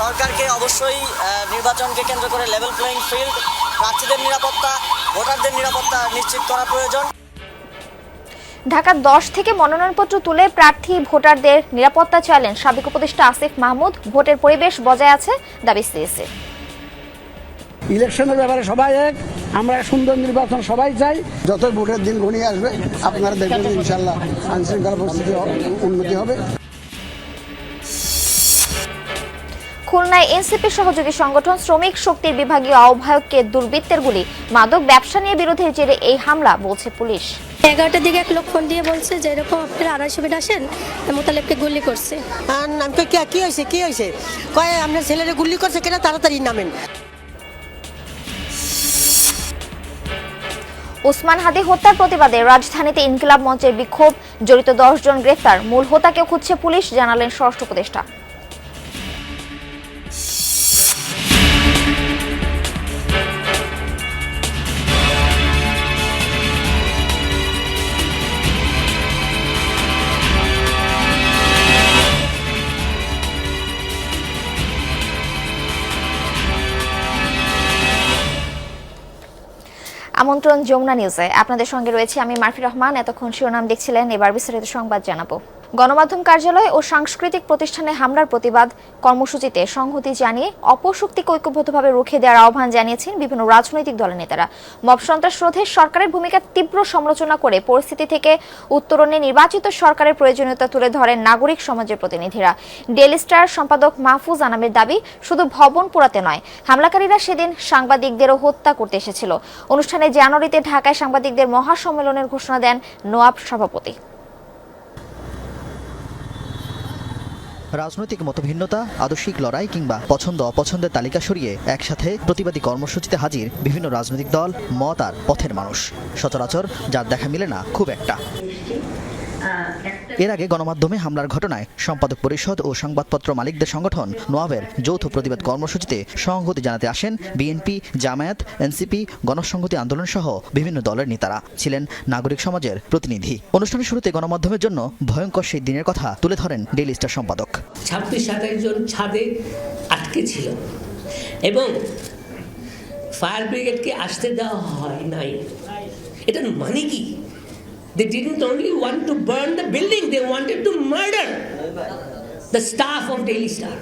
সরকারকে অবশ্যই নির্বাচনকে কেন্দ্র করে লেভেল প্লেইং ফিল্ড প্রার্থীদের নিরাপত্তা ভোটারদের নিরাপত্তা নিশ্চিত করা প্রয়োজন। ঢাকা দশ থেকে মনোনয়নপত্র তুলে প্রার্থী ভোটারদের নিরাপত্তা চাইলেন সাবেক উপদেষ্টা আসিফ মাহমুদ। ভোটের পরিবেশ বজায় আছে দাবি সিএসি ইলেকশনের ব্যাপারে সবাই এক আমরা সুন্দর নির্বাচন সবাই চাই। যত ভোটের দিন ঘনিয়ে আসবে আপনারা দেখবেন ইনশাল্লাহ আইন শৃঙ্খলা পরিস্থিতি উন্নতি হবে। খুলনায় এনসিপি সহযোগী সংগঠন শ্রমিক শক্তির বিভাগীয় আহ্বায়ককে দুর্বৃত্তের গুলি। মাদক ব্যবসা নিয়ে বিরোধের জেরে এই হামলা বলছে পুলিশ। এগারোটার দিকে এক লোক ফোন দিয়ে বলছে যে এরকম আপনারা আড়াইশো মিনিট আসেন মোতালেবকে গুলি করছে। আর কি- কি হয়েছে? কি হয়েছে? কয় আপনার ছেলেরে গুলি করছে কেন? তাড়াতাড়ি নামেন। ওসমান হাদি হত্যার প্রতিবাদে রাজধানীতে ইনকিলাব মঞ্চের বিক্ষোভ। জড়িত দশ জন গ্রেফতার। মূল হোতাকেও খুঁজছে পুলিশ জানালেন স্বরাষ্ট্র উপদেষ্টা। আমন্ত্রণ যমুনা নিউজে আপনাদের সঙ্গে রয়েছে আমি মারফি রহমান। এতক্ষণ শিরোনাম দেখছিলেন, এবার বিস্তারিত সংবাদ জানাব। গণমাধ্যম কার্যালয় ও সাংস্কৃতিক প্রতিষ্ঠানে হামলার প্রতিবাদ। কর্মসূচিতে সংহতি জানিয়ে অপশক্তিকে ঐক্যবদ্ধভাবে রুখে দেওয়ার আহ্বান জানিয়েছেন বিভিন্ন রাজনৈতিক দলের নেতারা। মব সন্ত্রাস রোধে সরকারের ভূমিকার তীব্র সমালোচনা করে পরিস্থিতি থেকে উত্তরণে নির্বাচিত সরকারের প্রয়োজনীয়তা তুলে ধরেন নাগরিক সমাজের প্রতিনিধিরা। ডেলি স্টার সম্পাদক মাহফুজ আনামের দাবি, শুধু ভবন পোড়াতে নয়, হামলাকারীরা সেদিন সাংবাদিকদেরও হত্যা করতে এসেছিল। অনুষ্ঠানে জানুয়ারিতে ঢাকায় সাংবাদিকদের মহাসম্মেলনের ঘোষণা দেন নোয়াব সভাপতি। রাজনৈতিক মতভিন্নতা, আদর্শিক লড়াই কিংবা পছন্দ অপছন্দের তালিকা সরিয়ে একসাথে প্রতিবাদী কর্মসূচিতে হাজির বিভিন্ন রাজনৈতিক দল, মত আর পথের মানুষ। সচরাচর যার দেখা মিলে না, খুব একটা। এর আগে গণমাধ্যমে হামলার ঘটনায় সম্পাদক পরিষদ ও সংবাদপত্র মালিকদের সংগঠন নোয়াবের যৌথ প্রতিবাদ কর্মসূচিতে সংহতি জানাতে আসেন বিএনপি, জামায়াত, এনসিপি, গণসংহতি আন্দোলন সহ বিভিন্ন দলের নেতারা। ছিলেন নাগরিক সমাজের প্রতিনিধি। অনুষ্ঠানের শুরুতে গণমাধ্যমের জন্য ভয়ঙ্কর সেই দিনের কথা তুলে ধরেন ডেইলি স্টার সম্পাদক। ছাব্বিশ জন ছাদে আটকে ছিল এবং ফায়ার ব্রিগেডকে আসতে দেওয়া হয় নাই। এটার মানে কি? Burn the building they wanted to murder the staff of daily star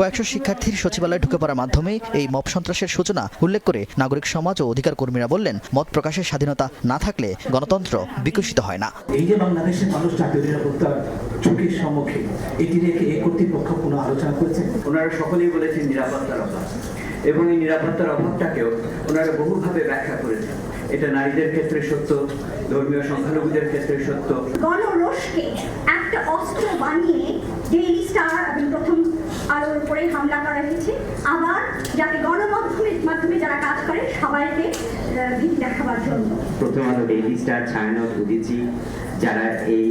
কয়েকশো শিক্ষার্থীর সচিবালয়ে ঢুকে পড়ার মাধ্যমে এই মব সন্ত্রাসের সূচনা উল্লেখ করে নাগরিক সমাজ ও অধিকার কর্মীরা বললেন মত প্রকাশের স্বাধীনতা না থাকলে গণতন্ত্র বিকশিত হয় না। এই যে বাংলাদেশের মানুষ জাতীয় নিরাপত্তার ঝুঁকির সম্মুখীন এটি নিয়ে এই কর্তৃপক্ষ কোনো আলোচনা করেছে? ওনারা সকলেই বলেছেন নিরাপত্তার অভাব। এবং এই নিরাপত্তার অভাবটাকেও ওনারা বহুভাবে ব্যাখ্যা করেছেন। এটা নারীদের ক্ষেত্রে সত্য ধর্মীয় সংখ্যালঘুদের ক্ষেত্রে সত্য। গণরোষকে একটা অস্ত্র বানিয়ে ডেইলি স্টার এবং প্রথম আলোর উপরে হামলা করা হয়েছে। আবার যাতে গণমাধ্যমের মাধ্যমে যারা কাজ করে সবাইকে ভীতি দেখাবার জন্য। প্রথম আলো ডেইলি স্টার ছায়ানট উদিচি যারা এই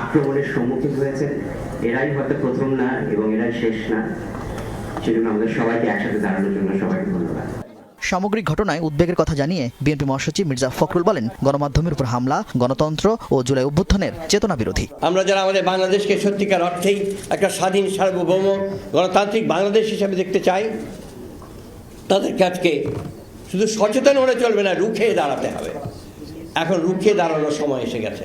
আক্রমণের সম্মুখীন হয়েছেন এরাই হয়তো প্রথম না এবং এরাই শেষ না। সেজন্য আমাদের সবাইকে একসাথে দাঁড়ানোর জন্য সবাইকে ধন্যবাদ। সামগ্রিক ঘটনায় উদ্বেগের কথা জানিয়ে বিএনপি মহাসচিব মির্জা ফখরুল বলেন, গণমাধ্যমের উপর হামলা, গণতন্ত্র ও জুলাই অভ্যুত্থানের চেতনা বিরোধী। আমরা যারা আমাদের বাংলাদেশকে সত্যিকার অর্থেই একটা স্বাধীন, সার্বভৌম, গণতান্ত্রিক বাংলাদেশ হিসেবে দেখতে চাই, তাদেরকে আজকে শুধু সচেতন হলে চলবে না, রুখে দাঁড়াতে হবে। এখন রুখে দাঁড়ানোর সময় এসে গেছে।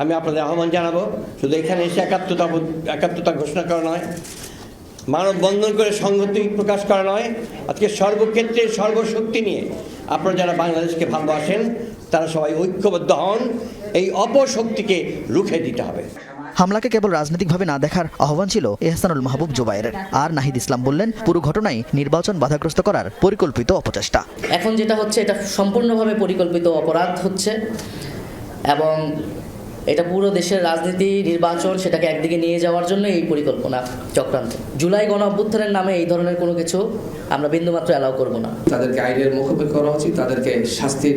আমি আপনাদের আহ্বান জানাব, শুধু এখানে এসে একাত্মতা একাত্মতা ঘোষণা করা নয় মানববন্ধন করে সংহতি প্রকাশ করা নয়। আজকে সর্বক্ষেত্রে সর্বশক্তি নিয়ে আপনারা যারা বাংলাদেশকে ভালোবাসেন তারা সবাই ঐক্যবদ্ধ হন। এই অপশক্তিকে রুখে দিতে হবে। হামলাকে কেবল রাজনৈতিকভাবে না দেখার আহ্বান ছিল এহসানুল মাহবুব জোবাইরের আর নাহিদ ইসলাম বললেন পুরো ঘটনাই নির্বাচন বাধাগ্রস্ত করার পরিকল্পিত অপচেষ্টা। এখন যেটা হচ্ছে এটা সম্পূর্ণভাবে পরিকল্পিত অপরাধ হচ্ছে। এবং এটা পুরো দেশের রাজনীতি, নির্বাচন, সেটাকে একদিকে নিয়ে যাওয়ার জন্য এই পরিকল্পনা চক্রান্ত। জুলাই গণ অভ্যুত্থানের নামে এই ধরনের কোনো কিছু আমরা বিন্দুমাত্র অ্যালাউ করব না। তাদেরকে আইনের মুখোমুখি করা উচিত, তাদেরকে শাস্তির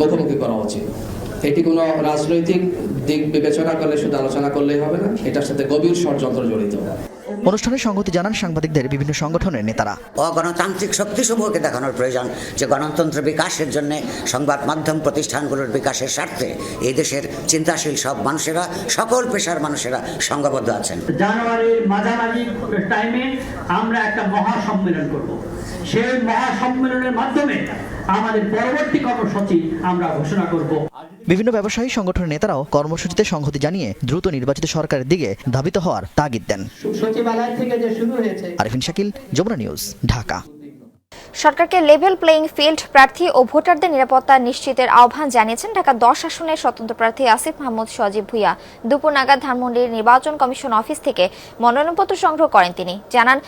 মুখোমুখি করা উচিত। এটি কোনো রাজনৈতিক দিক বিবেচনা করলে, শুধু আলোচনা করলেই হবে না, এটার সাথে গভীর ষড়যন্ত্র জড়িত। অনুষ্ঠানে সংগতি জানান সাংবাদিকদের বিভিন্ন সংগঠনের নেতারা। অগণতান্ত্রিক শক্তিসমূহকে দেখানোর প্রয়োজন যে গণতন্ত্র বিকাশের জন্য সংবাদ মাধ্যম প্রতিষ্ঠানগুলোর বিকাশের স্বার্থে এই দেশের চিন্তাশীল সব মানুষেরা সকল পেশার মানুষেরা সংঘবদ্ধ আছেন। জানুয়ারির মাঝামাঝি টাইমে আমরা একটা মহা সম্মেলন করব। সেই মহা সম্মেলনের মাধ্যমে আমাদের পরবর্তী কর্মসূচি আমরা ঘোষণা করব। বিভিন্ন ব্যবসায়ী সংগঠনের নেতারাও কর্মসূচিতে সংহতি জানিয়ে দ্রুত নির্বাচিত সরকারের দিকে ধাবিত হওয়ার তাগিদ দেন। সচিবালয় থেকে যে শুরু হয়েছে। আরিফিন শাকিল যমুনা নিউজ ঢাকা। সরকারকে লেভেল প্লেইং ফিল্ড প্রার্থী ও ভোটারদের নিরাপত্তা নিশ্চিতের আহ্বান জানিয়েছেন ঢাকা দশ আসনের স্বতন্ত্র প্রার্থী আসিফ মাহমুদ সজীব ভুইয়া। দুপুর নাগাদ ধানমন্ডির নির্বাচন কমিশন অফিস থেকে মনোনয়নপত্র সংগ্রহ করেন তিনি। জানান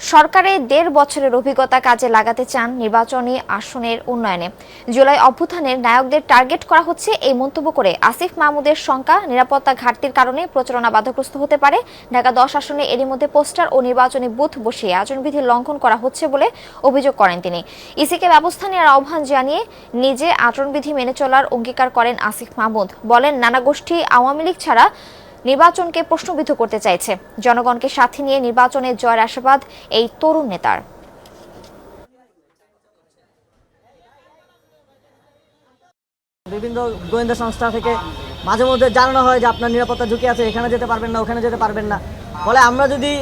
সরকারের দেড় বছরের অভিজ্ঞতা কাজে লাগাতে চান নির্বাচনী আসনের উন্নয়নে। জুলাই অভ্যুত্থানের নায়কদের টার্গেট করা হচ্ছে এই মন্তব্য করে আসিফ মাহমুদের শঙ্কা, নিরাপত্তা ঘাটতির কারণে প্রচারণা বাধাগ্রস্ত হতে পারে। ঢাকা দশ আসনে এরই মধ্যে পোস্টার ও নির্বাচনী বুথ বসিয়ে আচরণবিধি লঙ্ঘন করা হচ্ছে বলে অভিযোগ করেন তিনি। ইসিকে ব্যবস্থা নেওয়ার আহ্বান জানিয়ে নিজে আচরণবিধি মেনে চলার অঙ্গীকার করেন আসিফ মাহমুদ। বলেন, নানা গোষ্ঠী আওয়ামী লীগ ছাড়া নির্বাচনকে প্রশ্নবিদ্ধ করতে চাইছে। জনগণকে সাথে নিয়ে নির্বাচনে জয়ের আশাবাদ এই তরুণ নেতার। বিভিন্ন গোয়েন্দা সংস্থা থেকে মাঝে মধ্যে জানানো হয় যে আপনার নিরাপত্তা ঝুঁকি আছে, এখানে যেতে পারবেন না, ওখানে যেতে পারবেন না। ফলে আমরা যদি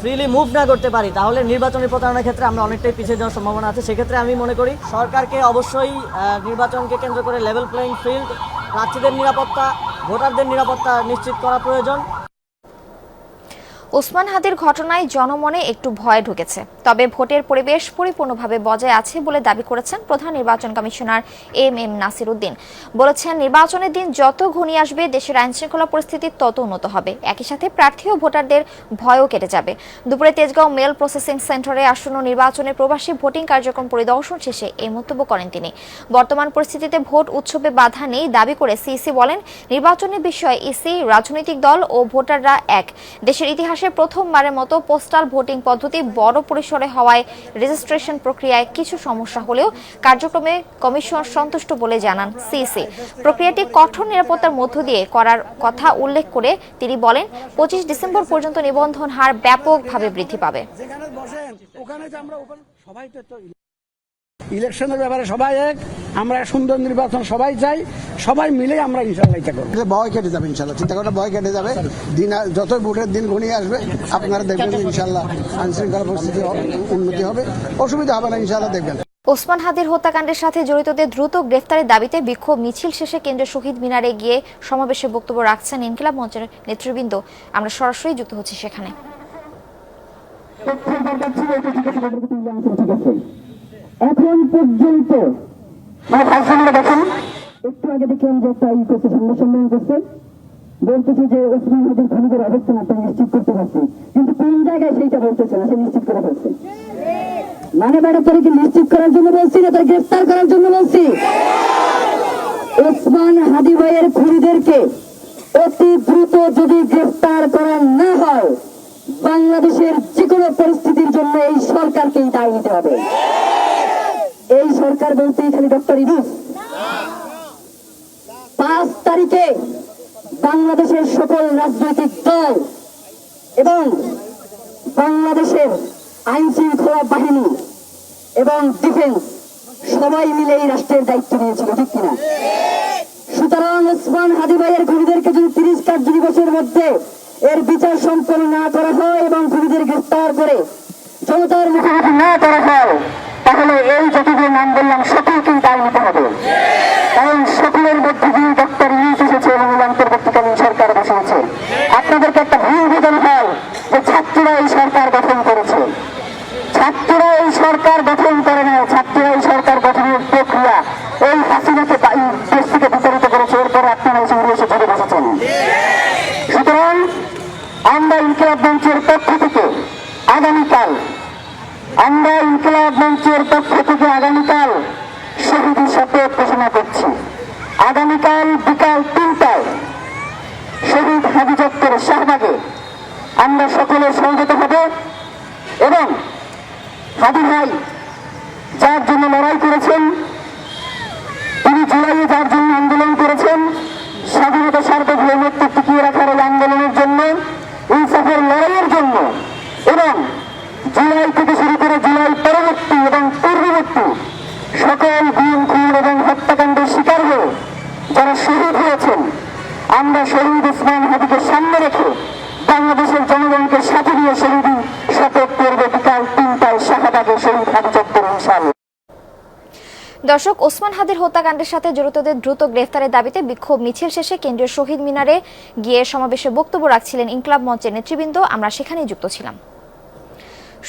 ফ্রিলি মুভ না করতে পারি, তাহলে নির্বাচনী প্রচারণার ক্ষেত্রে আমরা অনেকটাই পিছিয়ে যাওয়ার সম্ভাবনা আছে। সেক্ষেত্রে আমি মনে করি সরকারকে অবশ্যই নির্বাচনকে কেন্দ্র করে লেভেল প্লেইং ফিল্ড প্রার্থীদের নিরাপত্তা ভোটারদের নিরাপত্তা নিশ্চিত করা প্রয়োজন। ওসমান হাদির ঘটনায় জনমনে একটু ভয় ঢুকেছে। তবে ভোটের পরিবেশ পরিপূর্ণভাবে বজায় আছে বলে দাবি করেছেন প্রধান নির্বাচন commissioner M M Nasir Uddin বলেছেন, নির্বাচনের দিন যত ঘনিয়ে আসবে, দেশের আইনশৃঙ্খলা পরিস্থিতি তত উন্নত হবে। একই সাথে প্রার্থী ও ভোটারদের ভয়ও কেটে যাবে। দুপুরে তেজগাঁও মেল প্রসেসিং সেন্টারে আসন্ন নির্বাচনের প্রবাসী ভোটিং কার্যক্রম পরিদর্শন শেষে এই মন্তব্য করেন তিনি। বর্তমান পরিস্থিতিতে ভোট উৎসবে বাধা নেই দাবি করে সিইসি বলেন, নির্বাচনের বিষয়ে ইসি, রাজনৈতিক দল ও ভোটাররা এক। দেশের ইতিহাসে প্রথমবারের মতো পোস্টাল ভোটিং পদ্ধতি বড় পরিসরে হওয়ায় রেজিস্ট্রেশন প্রক্রিয়ায় কিছু সমস্যা হলেও কার্যক্রমে কমিশন সন্তুষ্ট বলে জানান সিসি প্রক্রিয়াটি কঠোর নিরাপত্তার মধ্য দিয়ে করার কথা উল্লেখ করে তিনি বলেন, পঁচিশ ডিসেম্বর পর্যন্ত নিবন্ধন হার ব্যাপকভাবে বৃদ্ধি পাবে। ইলেকশনের ব্যাপারে সবাই এক আমরা সুন্দর নির্বাচন সবাই চাই সবাই মিলে আমরা ইনশাল্লাহ এটা করব ভয় কেটে যাবে ইনশাল্লাহ চিন্তা করে ভয় কেটে যাবে দিন যত ভোটের দিন ঘনিয়ে আসবে আপনারা দেখবেন ইনশাল্লাহ আইন শৃঙ্খলা পরিস্থিতি উন্নতি হবে অসুবিধা হবে না ইনশাল্লাহ দেখবেন ওসমান হাদির হত্যাকাণ্ডের সাথে জড়িতদের দ্রুত গ্রেফতারের দাবিতে বিক্ষোভ মিছিল শেষে কেন্দ্রীয় শহীদ মিনারে গিয়ে সমাবেশে বক্তব্য রাখছেন ইনকিলাব মঞ্চের নেতৃবৃন্দ আমরা সরাসরি যুক্ত হচ্ছি সেখানে এখন পর্যন্ত মানে দেখেন। একটু আগে দেখলাম যে একটা ই করছে সংবাদ সম্মেলন করছে। বলতেছে যে ওসমান হাদির খুনিদের অবস্থান আপনারা নিশ্চিত করতে পারছি কিন্তু কোন জায়গায় সেইটা বলতেছে না সে নিশ্চিত করে ফেলছে। মানে ম্যাডাম তোর কি নিশ্চিত করার জন্য বলছি না? তোর গ্রেফতার করার জন্য বলছি? ওসমান হাদি ভাইয়ের খুনিদেরকে অতি দ্রুত যদি গ্রেফতার করা না হয় বাংলাদেশের যে কোনো পরিস্থিতির জন্য এই সরকারকেই দায় নিতে হবে। এই সরকার বলতে খালি ডক্টর ইনুস পাঁচ তারিখে বাংলাদেশের সকল রাজনৈতিক দল এবং বাংলাদেশের আইন শৃঙ্খলা বাহিনী এবং ডিফেন্স সবাই মিলে এই রাষ্ট্রের দায়িত্ব নিয়েছিল, ঠিক কিনা? সুতরাং ওসমান হাদি ভাইয়ের খুনিদেরকে যদি তিরিশ কার্য দিবসের মধ্যে এর বিচার সম্পন্ন না করা হয় এবং খুনিদের গ্রেফতার করে জনতার মুখোমুখি না করা হয় তাহলে এই যতগুলো নাম বললাম সকলকেই দায় নিতে হবে কারণ সকলের মধ্যে দিয়ে ডক্টর ইউজ এসেছে এবং এই অন্তর্বর্তীকালীন সরকার বসেছে আপনাদেরকে একটা ভুল বোঝানো হয় যে ছাত্ররা এই সরকার গঠন করেছে ছাত্ররা এই সরকার গঠন করে না ছাত্ররা এই সরকার গঠনের প্রক্রিয়া এই হাসিনাকে বা- এই দেশ থেকে বিতাড়িত করেছে এরপরে আপনারা এসে উড়ে এসে ধরে বসেছেন সুতরাং আমরা ইনকিলাব মঞ্চের পক্ষ থেকে আগামীকাল আমরা ইনকিলাব মঞ্চের পক্ষ থেকে আগামীকাল শহীদ শপথ ঘোষণা করছি। আগামীকাল বিকাল তিনটায় শহীদ চত্বরের শাহবাগে আমরা সকলে সংগত হব এবং হাদি ভাই যার জন্য লড়াই করেছেন, তিনি জুলাইয়ে যার জন্য আন্দোলন করেছেন স্বাধীনতা সার্বভৌমত্ব টিকিয়ে রাখার এই আন্দোলনের জন্য ইনসাফের লড়াইয়ের জন্য শহীদই শপথ করবে বিকাল তিনটায় শাহবাগে শহীদ হাদি চত্বরে ইনশাআল্লাহ দর্শক, ওসমান হাদির হত্যাকাণ্ডের সাথে জড়িতদের দ্রুত গ্রেফতারের দাবিতে বিক্ষোভ মিছিল শেষে কেন্দ্রীয় শহীদ মিনারে গিয়ে সমাবেশে বক্তব্য রাখছিলেন ইনকলাব মঞ্চের নেতৃবৃন্দ। আমরা সেখানেই যুক্ত ছিলাম।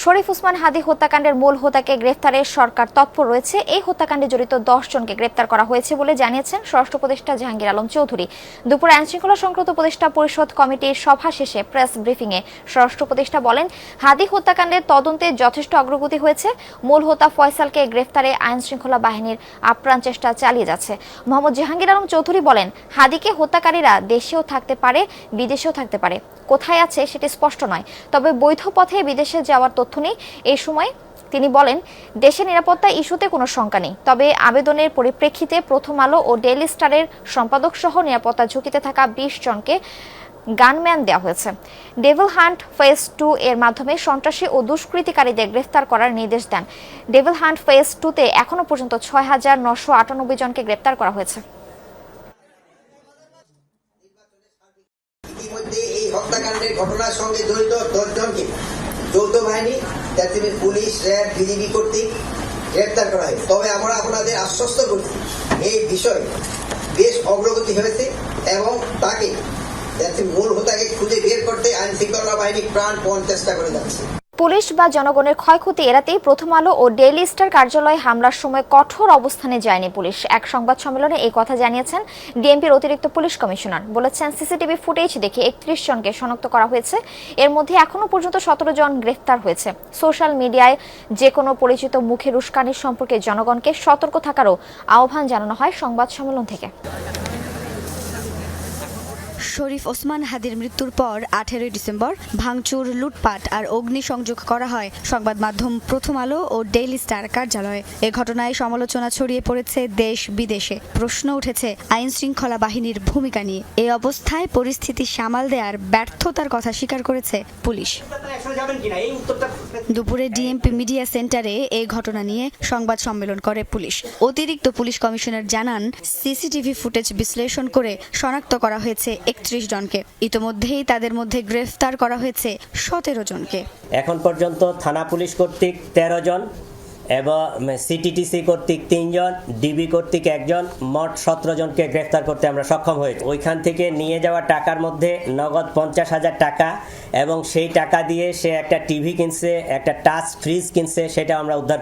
শরীফ উসমান হাদি হত্যাকাণ্ডের মূল হোতাকে গ্রেফতারে সরকার তৎপর রয়েছে। এই হত্যাকাণ্ডে জড়িত দশ জনকে গ্রেফতার করা হয়েছে বলে জানিয়েছেন স্বরাষ্ট্র উপদেষ্টা জাহাঙ্গীর আলম চৌধুরী। দুপুরে আইনশৃঙ্খলা সংক্রান্ত উপদেষ্টা পরিষদ কমিটির সভা শেষে প্রেস ব্রিফিংয়ে স্বরাষ্ট্র উপদেষ্টা বলেন, হাদি হত্যাকাণ্ডের তদন্তে যথেষ্ট অগ্রগতি হয়েছে। মূল হোতা ফয়সালকে গ্রেফতারে আইনশৃঙ্খলা বাহিনীর আপ্রাণ চেষ্টা চালিয়ে যাচ্ছে। মোহাম্মদ জাহাঙ্গীর আলম চৌধুরী বলেন, হাদিকে হত্যাকারীরা দেশেও থাকতে পারে, বিদেশেও থাকতে পারে। কোথায় আছে সেটি স্পষ্ট নয়, তবে বৈধ পথে বিদেশে যাওয়ার তথ্য নেই। এই সময় তিনি বলেন, দেশের নিরাপত্তা ইস্যুতে কোনো শঙ্কা নেই, তবে আবেদনের পরিপ্রেক্ষিতে প্রথম আলো ও ডেইলি স্টারের সম্পাদক সহ নিরাপত্তা ঝুঁকিতে থাকা বিশ জনকে গানম্যান দেওয়া হয়েছে। ডেভিল হান্ট ফেজ টু এর মাধ্যমে সন্ত্রাসী ও দুষ্কৃতিকারীদের গ্রেফতার করার নির্দেশ দেন। ডেভিল হান্ট ফেজ টুতে এখনও পর্যন্ত ছয় হাজার নশো আটানব্বই জনকে গ্রেপ্তার করা হয়েছে। ইতিমধ্যে এই হত্যাকাণ্ডের ঘটনার সঙ্গে জড়িত দশজনকে যৌথ বাহিনী মিনস পুলিশ, র্যাব বিজিবি কর্তৃক গ্রেপ্তার করা হয়। তবে আমরা আপনাদের আশ্বস্ত করছি এই বিষয়ে বেশ অগ্রগতি হয়েছে এবং তাকে যাতে মূল হোতাকে খুঁজে বের করতে আইন শৃঙ্খলা বাহিনী প্রাণপণ চেষ্টা করে যাচ্ছে। পুলিশ বা জনগণের ক্ষয়ক্ষতি এড়াতেই প্রথম আলো ও ডেইলি স্টার কার্যালয়ে হামলার সময় কঠোর অবস্থানে যায়নি পুলিশ। এক সংবাদ সম্মেলনে এই কথা জানিয়েছেন ডিএমপির অতিরিক্ত পুলিশ কমিশনার। বলেছেন, সিসিটিভি ফুটেজ দেখে একত্রিশ জনকে শনাক্ত করা হয়েছে। এর মধ্যে এখনও পর্যন্ত সতেরো জন গ্রেফতার হয়েছে। সোশ্যাল মিডিয়ায় যে কোনো পরিচিত মুখের উস্কানির সম্পর্কে জনগণকে সতর্ক থাকারও আহ্বান জানানো হয় সংবাদ সম্মেলন থেকে। শরীফ ওসমান হাদির মৃত্যুর পর আঠেরোই ডিসেম্বর ভাঙচুর, লুটপাট আর অগ্নিসংযোগ করা হয়। সংবাদ মাধ্যম প্রথম আলো ও ডেইলি স্টার কার্যালয়ে। এ ঘটনায় সমালোচনা ছড়িয়ে পড়েছে দেশ বিদেশে। প্রশ্ন উঠেছে, আইন শৃঙ্খলা বাহিনীর ভূমিকা নিয়ে। এ অবস্থায় পরিস্থিতি সামাল দেওয়ার ব্যর্থতার কথা স্বীকার করেছে পুলিশ। দুপুরে ডিএমপি মিডিয়া সেন্টারে এই ঘটনা নিয়ে সংবাদ সম্মেলন করে পুলিশ। অতিরিক্ত পুলিশ কমিশনার জানান, সিসিটিভি ফুটেজ বিশ্লেষণ করে শনাক্ত করা হয়েছে একত্রিশ জনকে। ইতোমধ্যেই তাদের মধ্যে গ্রেফতার করা হয়েছে সতেরো জনকে। এখন পর্যন্ত থানা পুলিশ কর্তৃক তেরো জন এবং সিটিটিসি কর্তৃক তিনজন ডিবি কর্তৃক একজন, মোট সতেরো জনকে গ্রেফতার করতে আমরা সক্ষম হয়েছি। ওইখান থেকে নিয়ে যাওয়া টাকার মধ্যে নগদ পঞ্চাশ হাজার টাকা এবং সেই টাকা দিয়ে সে একটা টিভি কিনছে, একটা টাচ ফ্রিজ কিনছে সেটা আমরা উদ্ধার